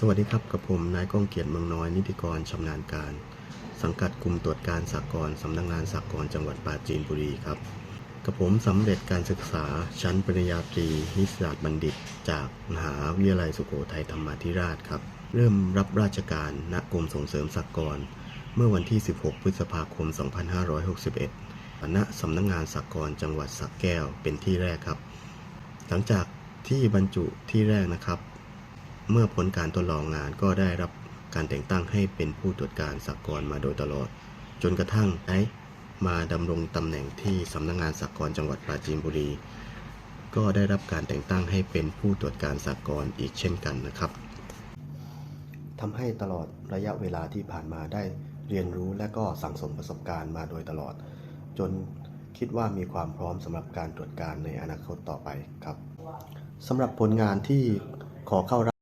สวัสดีครับกับผมนายก้องเกียรติเมืองน้อยนิติกรชำนาญการ สังกัดกลุ่มตรวจการสากลสำนักงานสากลจังหวัดปราจีนบุรีครับกับผมสำเร็จการศึกษาชั้นปริญญาตรีนิสสัตบัณฑิต จากมหาวิทยาลัยสุโขทัยธรรมาธิราชครับ เริ่มรับราชการณกรมส่งเสริมสากลเมื่อวันที่ 16 พฤษภาคม 2561ณสำนักงานสากลจังหวัดสระแก้วเป็นที่แรกครับ หลังจากที่บรรจุที่แรกนะครับ เมื่อผลการทดลองงานก็ได้รับการแต่งตั้งให้เป็นผู้ตรวจการสากลมาโดยตลอด จนกระทั่งได้มาดำรงตำแหน่งที่สำนักงานสากลจังหวัดปราจีนบุรี ก็ได้รับการแต่งตั้งให้เป็นผู้ตรวจการสากลอีกเช่นกันนะครับทำให้ตลอดระยะเวลาที่ผ่านมาได้เรียนรู้และก็สั่งสมประสบการณ์มาโดยตลอด จนคิดว่ามีความพร้อมสำหรับการตรวจการในอนาคตต่อไปครับสำหรับผลงานที่ขอเข้ารับ